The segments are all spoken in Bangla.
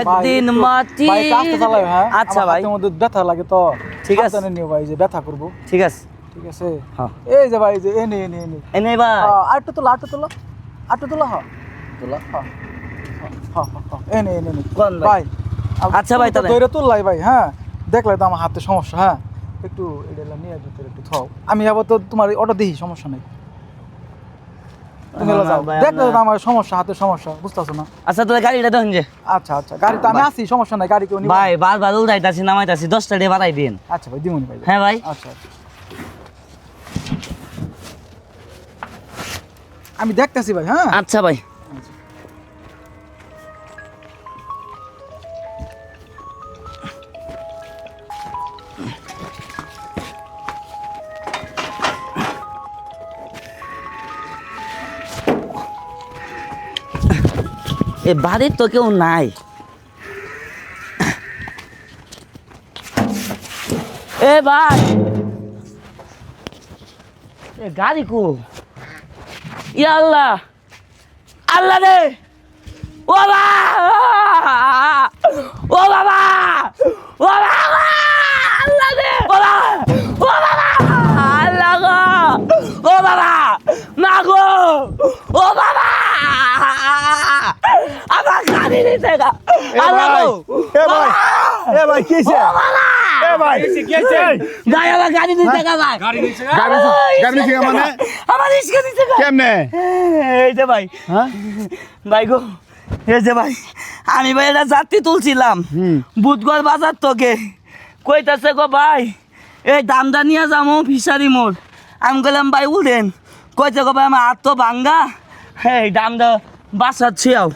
একদিন মাটি হ্যাঁ? আচ্ছা ভাই। হাতের ব্যথা লাগে তো। ঠিক আছে। নিও ভাই যে ব্যথা করব। ঠিক আছে। ঠিক আছে? এই যে ভাই যে এনে এনে এনে এনে ভাই। তোলা তোলা। আরেকটু তোলা হ্যাঁ। তোলা। হ্যাঁ হ্যাঁ হ্যাঁ, হ্যাঁ, এনে এনে এনে কোন ভাই? আচ্ছা ভাই, তাহলে। ধরে তুললাই ভাই হ্যাঁ। দেখলে তো আমার হাতে সমস্যা হ্যাঁ। একটু এটা নিয়ে ভিতরে একটু থাও। আমি আবার তো তোমার অটো দিই সমস্যা নেই। তুমি না, যাও দেখলে তো আমার সমস্যা হাতে সমস্যা বুঝতেছো না? আচ্ছা তোর গাড়িটা দেখুন যে। আচ্ছা আচ্ছা গাড়ি তো আমি। আছি সমস্যা নাই গাড়ি কেউ ভাই বারবার উল্টাইতাছি নামাইতাছি দশটা ডে বাড়াই দিন আচ্ছা ভাই দিমুনি ভাই। হ্যাঁ ভাই। আচ্ছা আচ্ছা। আমি দেখতেছি ভাই হ্যাঁ? আচ্ছা ভাই। এ বাড়ির তো কেউ নাই। এ ভাই। এ গাড়ি কো। ইয়া আল্লাহ। আল্লাহ রে। ও বাবা। ও বাবা। ও বাবা আল্লাহ রে ও বাবা ও বাবা আল্লাহ গো ও বাবা মা গো ও বাবা আমার গাড়ি নিতে গা। এ ভাই এ ভাই? এ ভাই গাড়ি নিতে গা ভাই। গাড়ি গাড়ি নিছে মানে? আমার ইসকে নিতে গা। কেমনে? এই যে ভাই। হ্যাঁ? ভাই গো এই যে ভাই আমি ভাই এটা যাত্রী তুলছিলাম। বুধগড় বাজার তোকে। কইতাছে গো ভাই এই দামদা নিয়ে যাব ফিসারি মোড়। আমি গেলাম ভাই উঠেন। কইতে গো ভাই আমার হাত তো ভাঙ্গা। এই দামদা বাসাত ছিয়াও।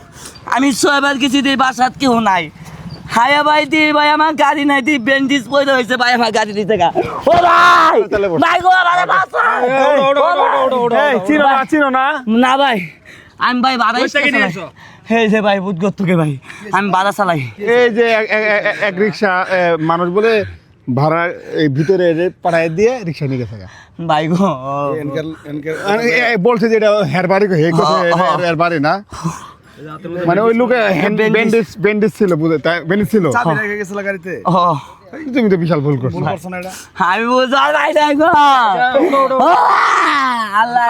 আমি ছয়বার কিছু দিই বাসাত কেউ নাই। হায়া ভাই দি ভাই আমার গাড়ি নাই দি বেন্ডিস পয়দা হয়েছে ভাই আমার গাড়ি দিতে গা। ও ভাই ভাই গো আমার বাসা চিনো না চিনো না। না ভাই আমি ভাই বাধা চালাই। এই যে ভাই বুধ থেকে ভাই আমি বাধা চালাই। এই যে এক- রিক্সা এ, মানুষ বলে ভাড়া এই ভিতরে পাঠায় দিয়ে রিক্সা নিয়ে গেছে। ভাই গো। বলছে যে এটা হের বাড়ি হে করছে হ্যাঁ, হ্যাঁ। হের বাড়ি না। মানে ওই লোকে ব্যান্ডেজ। ব্যান্ডেজ ব্যান্ডেজ ছিল বুঝে তাই ব্যান্ডেজ ছিল। চাবি রেখে গেছিল গাড়িতে। ও তুমি তো বিশাল ভুল করছ। করছ না এটা? আমি বুঝতে ভাই নাই গো। আল্লাহ।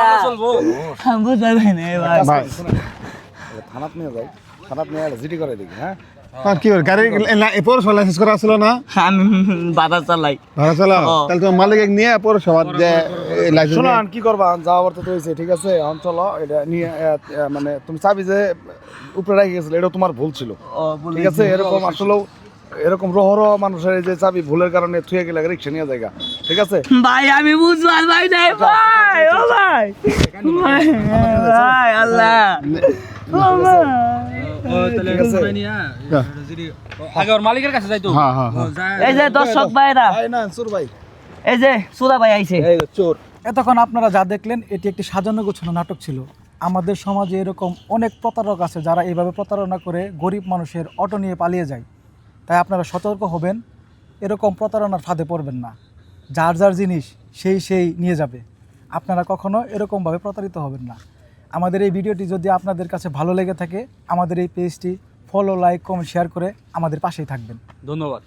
আমি বুঝতে না ভাই। ভাই থানাত নিয়ে যাই থানাত নিয়ে জিডি করে দেখি হ্যাঁ? আর কি হল? গাড়ি পৌরসভা লাইসেন্স করা ছিল না? আমি বাধা চালাই। ভাড়া চালাও? তাহলে তোমার মালিক নিয়ে পৌরসভা যে লাইসেন্স শোনো আন কি করবা যাওয়ার তো হয়েছে ঠিক আছে? আন চলো এটা নিয়ে মানে তুমি চাবি যে উপরে রেখে গেছিল এটা তোমার ভুল ছিল। ঠিক আছে? এরকম আসলেও এরকম রহর মানুষের যে চাবি ভুলের কারণে থুয়ে গেলে রিক্সা নিয়ে জায়গা। ঠিক আছে? ভাই আমি বুঝবার ভাই? নাই ভাই ও ভাই। ভাই, ভাই আল্লাহ। ভাই ঠিক আছে। আগে ওর মালিকের কাছে যাইতো। হ্যাঁ হ্যাঁ হ্যাঁ। এই যে দর্শক ভাইরা। ভাই না সুর ভাই। এই যে সুদা ভাই আইছে। চোর। এতক্ষণ আপনারা যা দেখলেন এটি একটি সাজানো গোছানো নাটক ছিল। আমাদের সমাজে এরকম অনেক প্রতারক আছে যারা এইভাবে প্রতারণা করে গরিব মানুষের অটো নিয়ে পালিয়ে যায়। তাই আপনারা সতর্ক হবেন এরকম প্রতারণার ফাঁদে পড়বেন না। যার যার জিনিস সেই সেই নিয়ে যাবে। আপনারা কখনো এরকমভাবে প্রতারিত হবেন না। আমাদের এই ভিডিওটি যদি আপনাদের কাছে ভালো লেগে থাকে, আমাদের এই পেজটি ফলো লাইক কমেন্ট শেয়ার করে আমাদের পাশেই থাকবেন। ধন্যবাদ।